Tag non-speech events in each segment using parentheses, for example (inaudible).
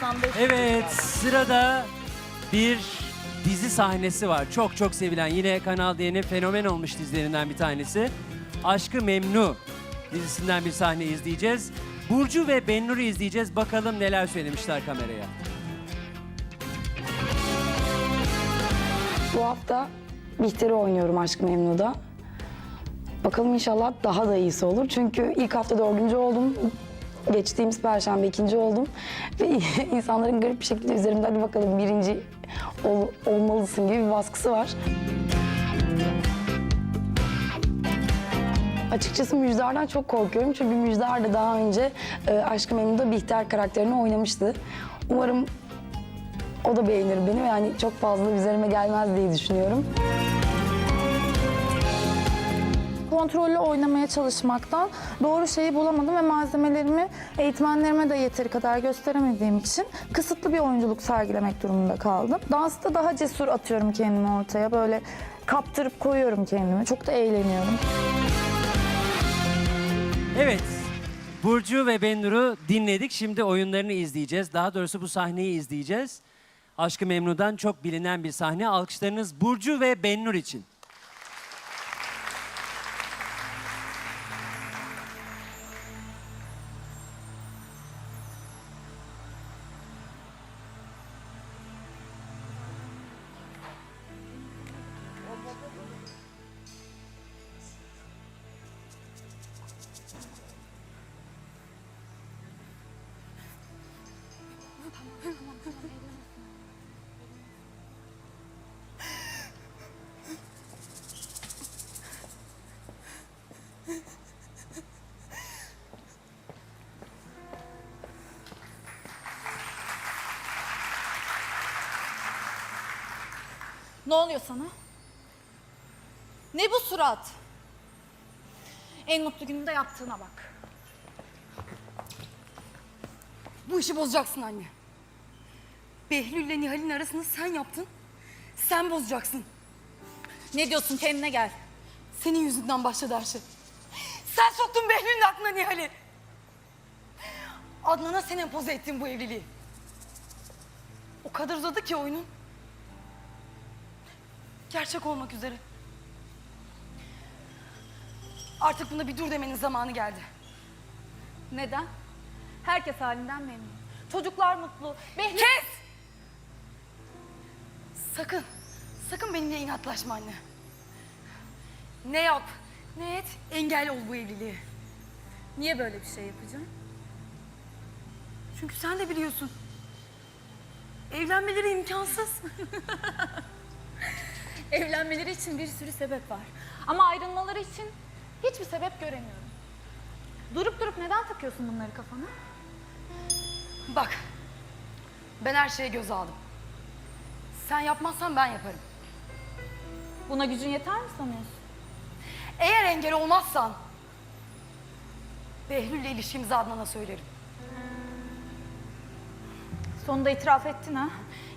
95. Evet sırada bir dizi sahnesi var. Çok çok sevilen yine Kanal D'nin fenomen olmuş dizilerinden bir tanesi. Aşkı Memnu dizisinden bir sahne izleyeceğiz. Burcu ve Bennur'u izleyeceğiz. Bakalım neler söylemişler kameraya. Bu hafta Bihter'i oynuyorum Aşk Memnu'da. Bakalım inşallah daha da iyisi olur. Çünkü ilk hafta dördüncü oldum. Geçtiğimiz perşembe ikinci oldum. Ve (laughs) insanların garip bir şekilde üzerimde hadi bakalım birinci ol- olmalısın gibi bir baskısı var. Açıkçası Müjdar'dan çok korkuyorum. Çünkü Müjdar da daha önce e, Aşk-ı Memnu'da Bihter karakterini oynamıştı. Umarım o da beğenir beni yani çok fazla üzerime gelmez diye düşünüyorum. Kontrollü oynamaya çalışmaktan doğru şeyi bulamadım ve malzemelerimi eğitmenlerime de yeteri kadar gösteremediğim için kısıtlı bir oyunculuk sergilemek durumunda kaldım. Dansta daha cesur atıyorum kendimi ortaya. Böyle kaptırıp koyuyorum kendimi. Çok da eğleniyorum. Evet. Burcu ve Bennur'u dinledik. Şimdi oyunlarını izleyeceğiz. Daha doğrusu bu sahneyi izleyeceğiz. Aşkı Memnu'dan çok bilinen bir sahne. Alkışlarınız Burcu ve Bennur için. Ne oluyor sana? Ne bu surat? En mutlu gününde yaptığına bak. Bu işi bozacaksın anne. Behlül'le Nihal'in arasını sen yaptın. Sen bozacaksın. Ne diyorsun kendine gel. Senin yüzünden başladı her şey. Sen soktun Behlül'ün aklına Nihal'i. Adnan'a sen empoze ettin bu evliliği. O kadar uzadı ki oyunun. Gerçek olmak üzere. Artık buna bir dur demenin zamanı geldi. Neden? Herkes halinden memnun. Çocuklar mutlu. Behlül... Kes! Sakın, sakın benimle inatlaşma anne. Ne yap, ne et, engel ol bu evliliğe. Niye böyle bir şey yapacağım? Çünkü sen de biliyorsun. Evlenmeleri imkansız. (laughs) (laughs) Evlenmeleri için bir sürü sebep var. Ama ayrılmaları için hiçbir sebep göremiyorum. Durup durup neden takıyorsun bunları kafana? Bak, ben her şeye göz aldım. Sen yapmazsan ben yaparım. Buna gücün yeter mi sanıyorsun? Eğer engel olmazsan... Behlül'le ilişkimizi Adnan'a söylerim. Sonunda itiraf ettin ha?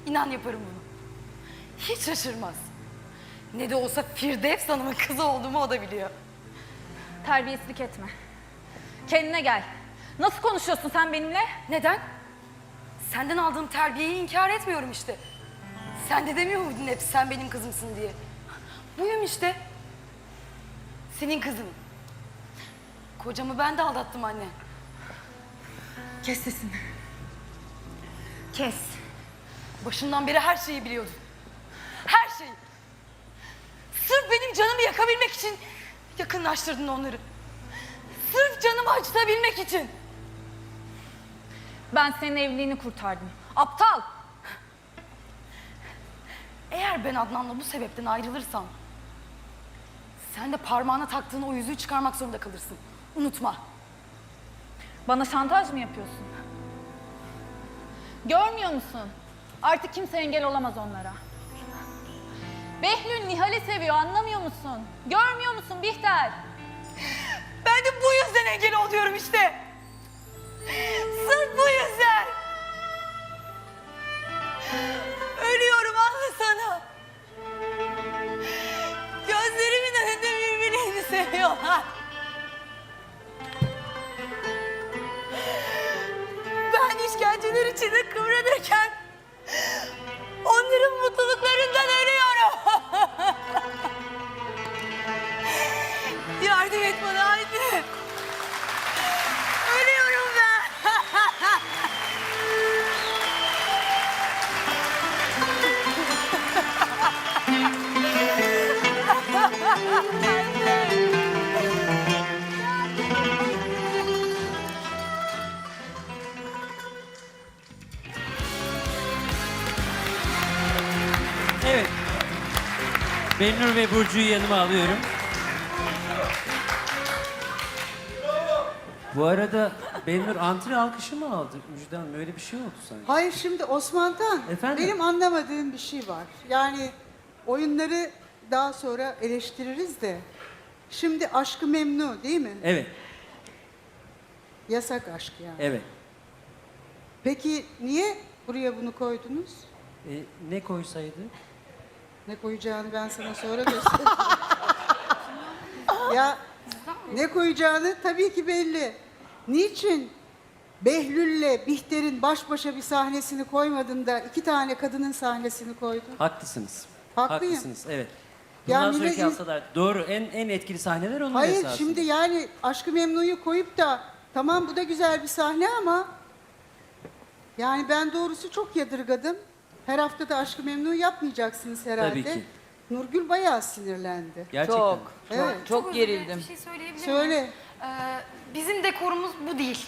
İnan yaparım bunu. Hiç şaşırmaz. Ne de olsa Firdevs Hanım'ın kızı olduğumu o da biliyor. Terbiyesizlik etme. Kendine gel. Nasıl konuşuyorsun sen benimle? Neden? Senden aldığım terbiyeyi inkar etmiyorum işte. Sen de demiyor muydun hep sen benim kızımsın diye? Buyum işte. Senin kızın. Kocamı ben de aldattım anne. Kes sesini. Kes. Başından beri her şeyi biliyordum. Her şeyi. Sırf benim canımı yakabilmek için yakınlaştırdın onları. Sırf canımı acıtabilmek için. Ben senin evliliğini kurtardım. Aptal. Eğer ben Adnan'la bu sebepten ayrılırsam... ...sen de parmağına taktığın o yüzüğü çıkarmak zorunda kalırsın. Unutma. Bana şantaj mı yapıyorsun? Görmüyor musun? Artık kimse engel olamaz onlara. Behlül Nihal'i seviyor anlamıyor musun? Görmüyor musun Bihter? Ben de bu yüzden engel Benur ve Burcu'yu yanıma alıyorum. Bu arada Benur antre alkışı mı aldı? Müjde Hanım öyle bir şey oldu sanki. Hayır şimdi Osman'dan Efendim? benim anlamadığım bir şey var. Yani oyunları daha sonra eleştiririz de. Şimdi aşkı memnu değil mi? Evet, Yasak aşk yani. evet. Peki niye buraya bunu koydunuz? E, ne koysaydı? Ne koyacağını ben sana sonra göstereyim. (laughs) ya ne koyacağını tabii ki belli. Niçin Behlül'le Bihter'in baş başa bir sahnesini koymadın da iki tane kadının sahnesini koydun? Haklısınız. Haklıyım. Haklısınız, evet. Bundan Yani sonraki haftalar doğru en en etkili sahneler onun Hayır esasında. şimdi yani Aşkı Memnu'yu koyup da tamam bu da güzel bir sahne ama yani ben doğrusu çok yadırgadım. Her hafta da Aşkı Memnu yapmayacaksınız herhalde. Tabii ki. Nurgül bayağı sinirlendi. Gerçekten. Çok, Evet. çok özür dilerim, gerildim. Bir şey söyleyebilir miyim? Söyle. Ee, bizim dekorumuz bu değil.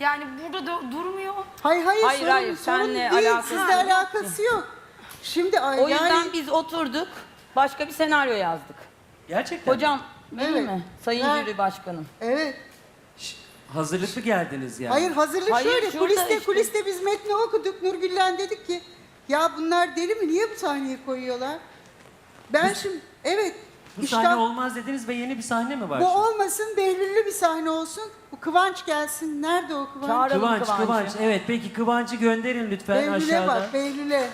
Yani burada da durmuyor. Hayır hayır, Hayır, sorun, hayır, sorun değil. alakası Sizle yok. alakası yok. Şimdi ay- O yüzden yani biz oturduk, başka bir senaryo yazdık. Gerçekten. Hocam, değil Evet. mi? Sayın Ben- jüri başkanım. evet. Şş, hazırlıklı geldiniz yani. Hayır hazırlık Hayır, şöyle şurada kuliste işte. kuliste biz metni okuduk. Nurgül'den dedik ki ya bunlar deli mi? Niye bu sahneyi koyuyorlar? Ben şimdi evet Bu iştah- sahne olmaz dediniz ve yeni bir sahne mi var? Bu şimdi? olmasın, Behlüllü bir sahne olsun. Bu Kıvanç gelsin. Nerede o Kıvanç? Çağıralım Kıvanç, Kıvanç'ı. Kıvanç. Evet peki Kıvanç'ı gönderin lütfen Behlül'e aşağıda. bak, Behlül'e.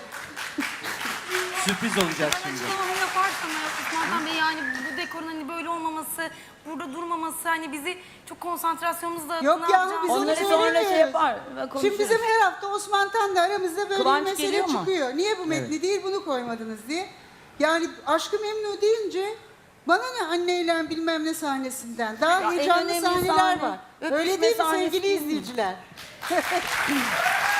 Sürpriz olacak şimdi. Açıklama yaparsan Osman Bey yani bu dekorun hani böyle olmaması, burada durmaması hani bizi çok konsantrasyonumuz da Yok yahu biz onu Onları sonra söylemiyoruz. şey yapar. Şimdi bizim her hafta Osman Tan da aramızda böyle Kıvanç bir mesele geliyor mu? çıkıyor. Niye bu metni değil bunu koymadınız diye. Yani Aşkı Memnu deyince bana ne anneyle bilmem ne sahnesinden. Daha Ya en heyecanlı önemli sahneler sahne, var. öpüşme Öyle değil mi sahnesi sevgili değil mi? izleyiciler? (laughs)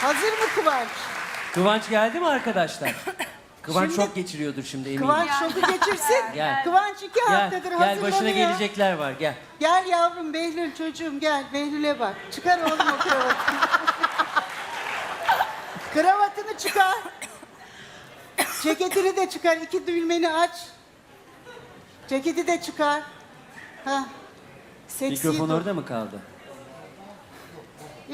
Hazır mı Kıvanç? Kıvanç geldi mi arkadaşlar? (laughs) Kıvanç Şimdi- şok geçiriyordur şimdi eminim. Kıvanç şoku geçirsin. (laughs) Gel. Kıvanç iki Gel, haftadır gel başına gelecekler var gel. Gel yavrum Behlül çocuğum gel. Behlül'e bak. Çıkar oğlum o kravatını. (laughs) kravatını çıkar. Ceketini de çıkar. iki düğmeni aç. Ceketi de çıkar. Ha. Seksi Mikrofon dur. orada mı kaldı?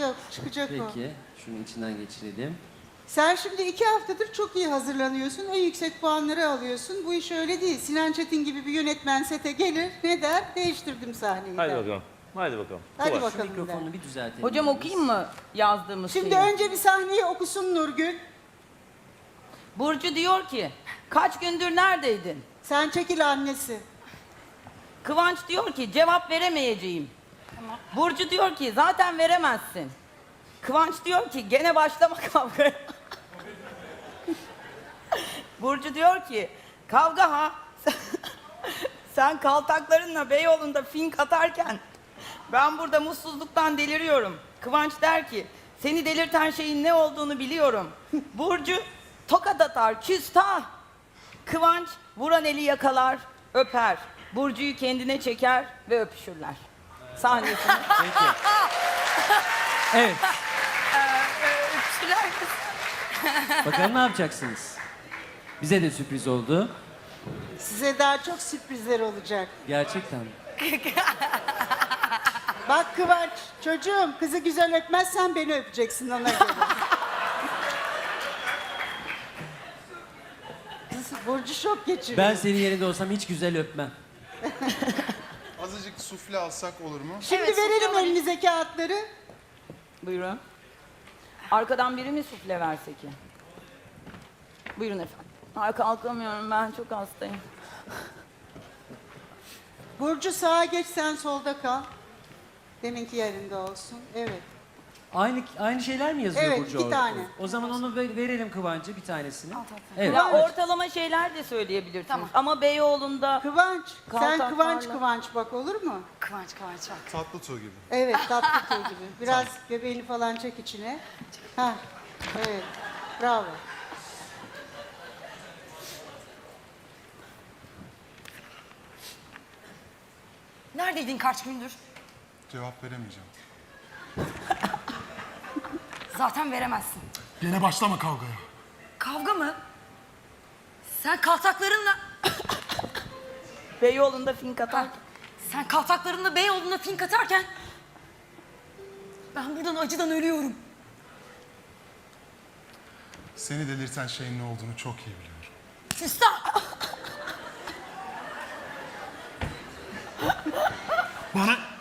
Yok çıkacak o. Peki. Şunu içinden geçirelim. Sen şimdi iki haftadır çok iyi hazırlanıyorsun. En yüksek puanları alıyorsun. Bu iş öyle değil. Sinan Çetin gibi bir yönetmen sete gelir. Ne der? Değiştirdim sahneyi. Hadi der. bakalım. Hadi bakalım. Hadi Kıvanç. bakalım. der. Mikrofonunu bir düzeltelim. Hocam okuyayım mı yazdığımız Şimdi şeyi? önce bir sahneyi okusun Nurgül. Burcu diyor ki, kaç gündür neredeydin? Sen çekil annesi. Kıvanç diyor ki, cevap veremeyeceğim. Burcu diyor ki, zaten veremezsin. Kıvanç diyor ki, gene başlama kavgaya. (laughs) Burcu diyor ki, kavga ha. Sen kaltaklarınla Beyoğlu'nda fink atarken ben burada mutsuzluktan deliriyorum. Kıvanç der ki, seni delirten şeyin ne olduğunu biliyorum. Burcu tokat atar, küstah. Kıvanç vuran eli yakalar, öper. Burcu'yu kendine çeker ve öpüşürler. Sahnesini. Peki. Evet. Bakalım ne yapacaksınız? Bize de sürpriz oldu. Size daha çok sürprizler olacak. Gerçekten. (laughs) Bak Kıvanç, çocuğum kızı güzel öpmezsen beni öpeceksin ona göre. (laughs) Kız Burcu şok geçiriyor. Ben senin yerinde olsam hiç güzel öpmem. Azıcık sufle alsak olur mu? Şimdi Evet, verelim elinize kağıtları. Buyurun. Arkadan biri mi sufle verse ki? Buyurun efendim. Ay kalkamıyorum ben çok hastayım. Burcu sağa geç sen solda kal. Deminki yerinde olsun. Evet. Aynı aynı şeyler mi yazıyor Evet, Burcu orada? tane. O zaman onu ver- verelim Kıvanç'a bir tanesini. Evet. Ya ortalama şeyler de söyleyebilirsiniz. Tamam. Ama Beyoğlu'nda Kıvanç, sen. Kıvanç Kıvanç bak olur mu? Kıvanç Kıvanç bak. Tatlı tuğ gibi. Evet tatlı tüy (laughs) gibi. Biraz göbeğini falan çek içine. Ha. Evet. Bravo. Neredeydin kaç gündür? Cevap veremeyeceğim. (laughs) Zaten veremezsin. Gene başlama kavgaya. Kavga mı? Sen kaltaklarınla... (coughs) Beyoğlu'nda fink atarken. Sen kaltaklarınla Beyoğlu'na fink atarken... Ben buradan acıdan ölüyorum. Seni delirten şeyin ne olduğunu çok iyi biliyorum. Füsta! Bana...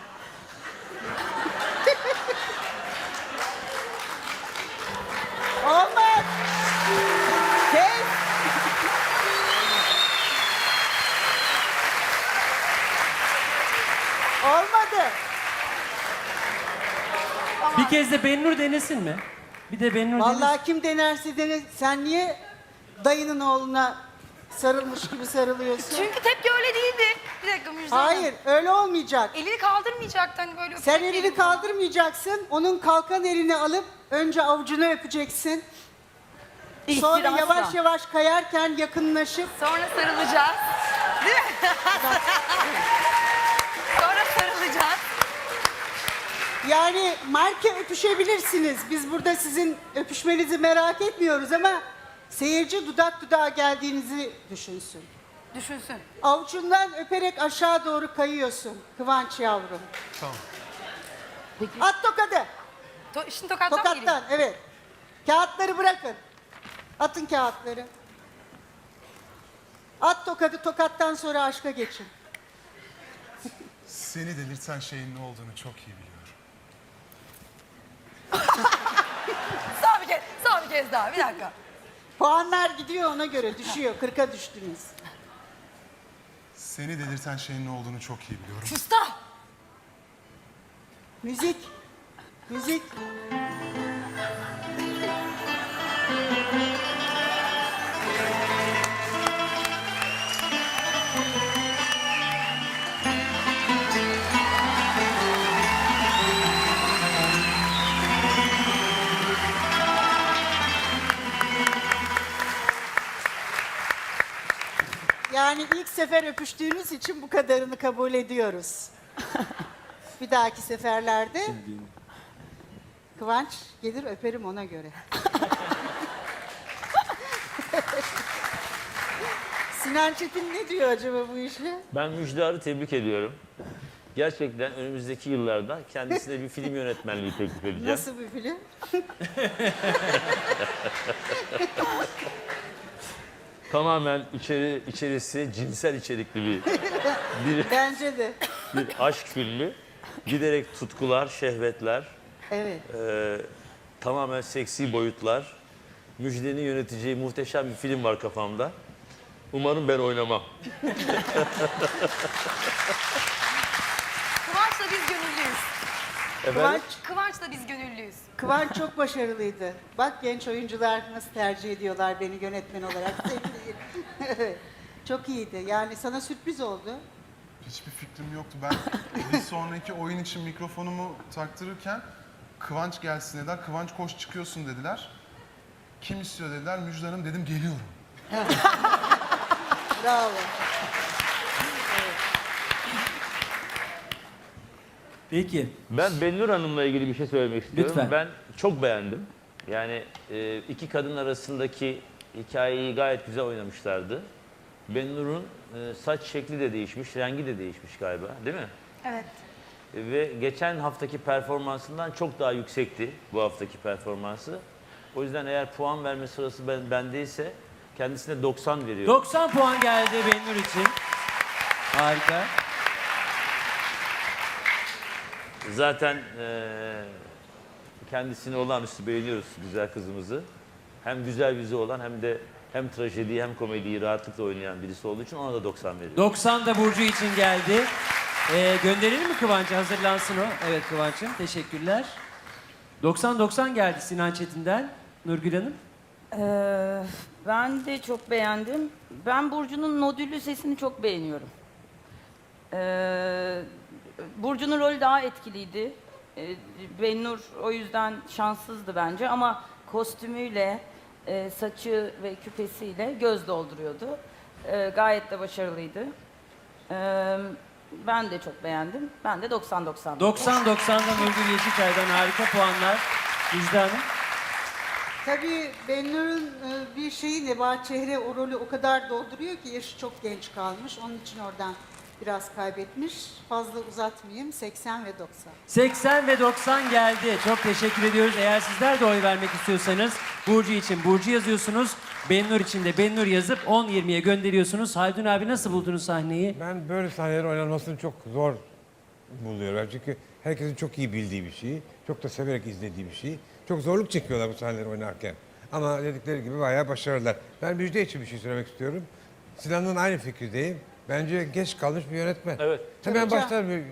Bennur denesin mi? Bir de Bennur denesin. Vallahi kim denerse dene. Sen niye dayının oğluna sarılmış gibi sarılıyorsun? Çünkü tepki öyle değildi. Bir dakika Müjde Hanım. Hayır, öyle olmayacak. Elini kaldırmayacaktı hani böyle. Sen öpecek elini elini. kaldırmayacaksın. Onun kalkan elini alıp önce avucunu öpeceksin. Sonra İhtirasla. yavaş yavaş kayarken yakınlaşıp Sonra sarılacağız. Değil mi? (laughs) Sonra sarılacağız. Yani marke öpüşebilirsiniz. Biz burada sizin öpüşmenizi merak etmiyoruz ama seyirci dudak dudağa geldiğinizi düşünsün. Düşünsün. Avucundan öperek aşağı doğru kayıyorsun Kıvanç yavrum. Tamam. At tokadı. To şimdi tokattan mı? Tokattan evet. Kağıtları bırakın. Atın kağıtları. At tokadı tokattan sonra aşka geçin. Seni delirten şeyin ne olduğunu çok iyi biliyorum. (laughs) Sağ bir kez, sağ bir kez daha. Bir dakika. Puanlar gidiyor ona göre düşüyor. Kırka düştünüz. Seni delirten şeyin ne olduğunu çok iyi biliyorum. Füsta! Müzik. Müzik. Yani ilk sefer öpüştüğünüz için bu kadarını kabul ediyoruz. (laughs) Bir dahaki seferlerde Kıvanç gelir öperim ona göre. (laughs) Sinan Çetin ne diyor acaba bu işe? Ben Müjdar'ı tebrik ediyorum. Gerçekten önümüzdeki yıllarda kendisine bir film yönetmenliği teklif edeceğim. Nasıl bir film? (laughs) Tamamen içeri içerisi cinsel içerikli bir bir, (laughs) Bence de. bir aşk filmi. Giderek tutkular, şehvetler, Evet. e, tamamen seksi boyutlar. Müjdenin yöneteceği muhteşem bir film var kafamda. Umarım ben oynamam. (laughs) Kıvanç'la biz gönüllüyüz. Efendim? Kıvanç, Kıvanç'la biz gönüllüyüz. Kıvanç çok başarılıydı. Bak genç oyuncular nasıl tercih ediyorlar beni yönetmen olarak. Sevgili. (laughs) Çok iyiydi. Yani sana sürpriz oldu. Hiçbir fikrim yoktu. Ben (laughs) bir sonraki oyun için mikrofonumu taktırırken Kıvanç gelsin dediler. Kıvanç koş çıkıyorsun dediler. Kim istiyor dediler. Müjde Hanım dedim geliyorum. (laughs) Bravo. Peki. Ben Bennur Hanım'la ilgili bir şey söylemek istiyorum. Lütfen. Ben çok beğendim. Yani e, iki kadın arasındaki hikayeyi gayet güzel oynamışlardı. Bennur'un e, saç şekli de değişmiş, rengi de değişmiş galiba değil mi? Evet. E, ve geçen haftaki performansından çok daha yüksekti bu haftaki performansı. O yüzden eğer puan verme sırası ben, bendeyse kendisine 90 veriyorum. 90 puan geldi Bennur için. Harika. Zaten e, kendisini olağanüstü beğeniyoruz güzel kızımızı. Hem güzel yüzü olan hem de hem trajediyi hem komediyi rahatlıkla oynayan birisi olduğu için ona da 90 veriyorum. 90 da Burcu için geldi. Ee, gönderelim mi Kıvanç'a? Hazırlansın o. Evet Kıvanç'ım. Teşekkürler. 90-90 geldi Sinan Çetin'den. Nurgül Hanım. Ee, ben de çok beğendim. Ben Burcu'nun nodüllü sesini çok beğeniyorum. Ee, Burcu'nun rolü daha etkiliydi. Ee, Bennur o yüzden şanssızdı bence ama kostümüyle, e, saçı ve küpesiyle göz dolduruyordu. Ee, gayet de başarılıydı. Ee, ben de çok beğendim. Ben de 90-90. 90-90'da Nurgül Yeşilçay'dan harika puanlar. Müjde Hanım. Tabii Bennur'un e, bir şeyi Nebahat Çehre o rolü o kadar dolduruyor ki yaşı çok genç kalmış. Onun için oradan biraz kaybetmiş. Fazla uzatmayayım 80 ve 90. 80 ve 90 geldi. Çok teşekkür ediyoruz. Eğer sizler de oy vermek istiyorsanız Burcu için Burcu yazıyorsunuz. Bennur için de Bennur yazıp 10-20'ye gönderiyorsunuz. Haldun abi nasıl buldunuz sahneyi? Ben böyle sahnelerin oynanmasını çok zor buluyorum. Çünkü herkesin çok iyi bildiği bir şey. Çok da severek izlediği bir şey. Çok zorluk çekiyorlar bu sahneleri oynarken. Ama dedikleri gibi bayağı başarılılar. Ben Müjde için bir şey söylemek istiyorum. Sinan'ın aynı fikirdeyim. Bence geç kalmış bir yönetmen. Evet. Hemen Yapacağım. başlar bir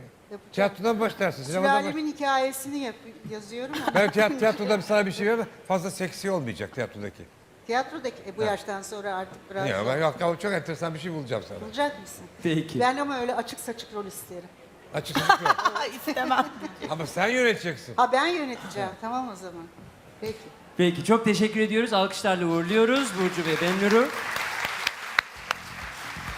Tiyatrodan başlarsın. Sinemadan baş... Sülalemin hikayesini yap- yazıyorum. ama Ben tiyat- tiyatroda sana bir şey vermem. Fazla seksi olmayacak tiyatrodaki. Tiyatrodaki e, bu yaştan sonra artık biraz Ya ben yok, çok enteresan bir şey bulacağım sana. Bulacak mısın? Peki. Ben ama öyle açık saçık rol isterim. Açık açık yok. (laughs) İstemem. Ama sen yöneteceksin. Ha ben yöneteceğim. Tamam o zaman. Peki. Peki çok teşekkür ediyoruz. Alkışlarla uğurluyoruz Burcu ve Bennur'u.